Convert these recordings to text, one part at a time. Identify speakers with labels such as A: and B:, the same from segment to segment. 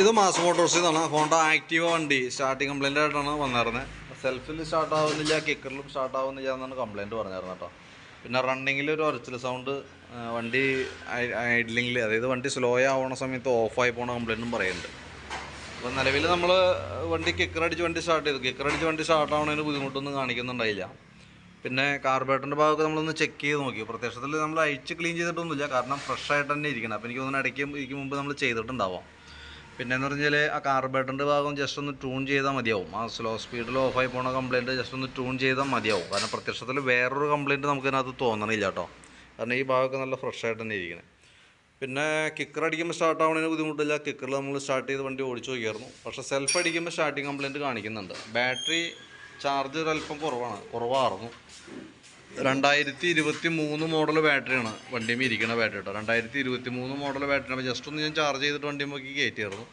A: ഇത് മാസ് മോട്ടോഴ്സിൽ നിന്നാണ് ഹോണ്ട ആക്റ്റീവ വണ്ടി. സ്റ്റാർട്ടിങ് കംപ്ലൈന്റ് ആയിട്ടാണ് വന്നിരുന്നത് സെൽഫിൽ സ്റ്റാർട്ട് ആവുന്നില്ല കിക്കറിലും സ്റ്റാർട്ട് ആവുന്നില്ല എന്നാണ് കംപ്ലൈന്റ് പറഞ്ഞിരുന്നത് കേട്ടോ. പിന്നെ റണ്ണിങ്ങിൽ ഒരു ഒരച്ചിൽ സൗണ്ട് വണ്ടി ഐഡ്ലിങ്ങിൽ അതായത് വണ്ടി സ്ലോ ആവുന്ന സമയത്ത് ഓഫായി പോണ കംപ്ലൈന്റും പറയുന്നുണ്ട്. അപ്പോൾ നിലവിൽ നമ്മൾ വണ്ടി കിക്കർ അടിച്ച് വണ്ടി സ്റ്റാർട്ട് ചെയ്തു. കിക്കർ അടിച്ച് വണ്ടി സ്റ്റാർട്ട് ആവണതിന് ബുദ്ധിമുട്ടൊന്നും കാണിക്കുന്നുണ്ടായില്ല. പിന്നെ കാർബേറ്ററിന്റെ ഭാഗമൊക്കെ നമ്മളൊന്ന് ചെക്ക് ചെയ്ത് നോക്കി. പ്രത്യക്ഷത്തിൽ നമ്മൾ അഴിച്ച് ക്ലീൻ ചെയ്തിട്ടൊന്നുമില്ല. കാരണം ഫ്രഷ് ആയിട്ട് തന്നെ ഇരിക്കണം. അപ്പോൾ എനിക്ക് തോന്നുന്നു ഇടയ്ക്ക് ഇതിക്ക് മുമ്പ് നമ്മൾ ചെയ്തിട്ടുണ്ടാവാം. പിന്നെ എന്ന് പറഞ്ഞാൽ ആ കാർബേറ്ററിന്റെ ഭാഗം ജസ്റ്റ് ഒന്ന് ട്യൂൺ ചെയ്താൽ മതിയാവും. ആ സ്ലോ സ്പീഡിൽ ഓഫായി പോണ കംപ്ലയിന്റ് ജസ്റ്റ് ഒന്ന് ട്യൂൺ ചെയ്താൽ മതിയാവും. കാരണം പ്രത്യക്ഷത്തിൽ വേറൊരു കംപ്ലയിന്റ് നമുക്കതിനകത്ത് തോന്നണില്ല കേട്ടോ. കാരണം ഈ ഭാഗമൊക്കെ നല്ല ഫ്രഷ് ആയിട്ട് തന്നെ ഇരിക്കുന്നത് പിന്നെ കിക്കർ അടിക്കുമ്പോൾ സ്റ്റാർട്ട് ആവുന്നതിന് ബുദ്ധിമുട്ടില്ല. കിക്കറിൽ നമ്മൾ സ്റ്റാർട്ട് ചെയ്ത് വണ്ടി ഓടിച്ചു നോക്കിയായിരുന്നു പക്ഷേ സെൽഫ് അടിക്കുമ്പോൾ സ്റ്റാർട്ടിങ് കംപ്ലയിന്റ് കാണിക്കുന്നുണ്ട്. ബാറ്ററി ചാർജ് അല്പം കുറവാണ്. കുറവായിരുന്നു. രണ്ടായിരത്തി ഇരുപത്തി മൂന്ന് മോഡൽ ബാറ്ററിയാണ് വണ്ടിയും ഇരിക്കുന്ന ബാറ്ററി കേട്ടോ രണ്ടായിരത്തി ഇരുപത്തി മൂന്ന് മോഡൽ ബാറ്ററി ആണ്. ജസ്റ്റ് ഒന്ന് ഞാൻ ചാർജ് ചെയ്തിട്ട് വണ്ടി നോക്കി കയറ്റിയായിരുന്നു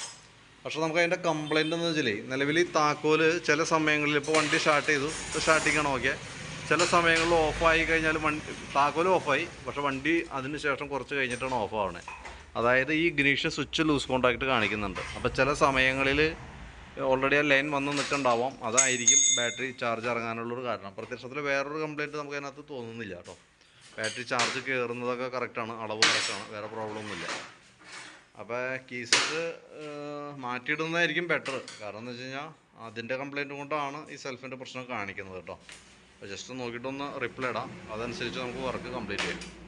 A: പക്ഷേ നമുക്ക് അതിന്റെ കംപ്ലയിന്റ് എന്ന് വെച്ചാൽ നിലവിൽ ഈ താക്കോൽ ചില സമയങ്ങളിൽ ഇപ്പോൾ വണ്ടി സ്റ്റാർട്ട് ചെയ്തു. സ്റ്റാർട്ടിങ്ങാണ് ഓക്കെ ചില സമയങ്ങളിൽ ഓഫായി കഴിഞ്ഞാൽ വണ്ടി താക്കോൽ ഓഫായി പക്ഷേ വണ്ടി അതിന് ശേഷം കുറച്ച് കഴിഞ്ഞിട്ടാണ് ഓഫ് ആവണേ. അതായത് ഈ ഗ്രീഷ് സ്വിച്ച് ലൂസ് കോൺടാക്റ്റ് കാണിക്കുന്നുണ്ട്. അപ്പോൾ ചില സമയങ്ങളിൽ ഓൾറെഡി ആ ലൈൻ വന്ന് നിൽക്കണ്ടാവാം. അതായിരിക്കും ബാറ്ററി ചാർജ് ഇറങ്ങാനുള്ളൊരു കാരണം. പ്രത്യക്ഷത്തിൽ വേറൊരു കംപ്ലയിന്റ് നമുക്ക് അതിനകത്ത് തോന്നുന്നില്ല കേട്ടോ. ബാറ്ററി ചാർജ് കയറുന്നതൊക്കെ കറക്റ്റാണ് അളവ് കറക്റ്റാണ് വേറെ പ്രോബ്ലം ഒന്നുമില്ല. അപ്പോൾ കീസെറ്റ് മാറ്റിയിടുന്നതായിരിക്കും ബെറ്റർ കാരണം എന്ന് വെച്ച് കഴിഞ്ഞാൽ അതിന്റെ കംപ്ലയിന്റ് കൊണ്ടാണ് ഈ സെൽഫിന്റെ പ്രശ്നം കാണിക്കുന്നത് കേട്ടോ. അപ്പോൾ ജസ്റ്റ് നോക്കിയിട്ടൊന്ന് റിപ്ലൈ ഇടാം. അതനുസരിച്ച് നമുക്ക് വർക്ക് കംപ്ലീറ്റ് ചെയ്യാം.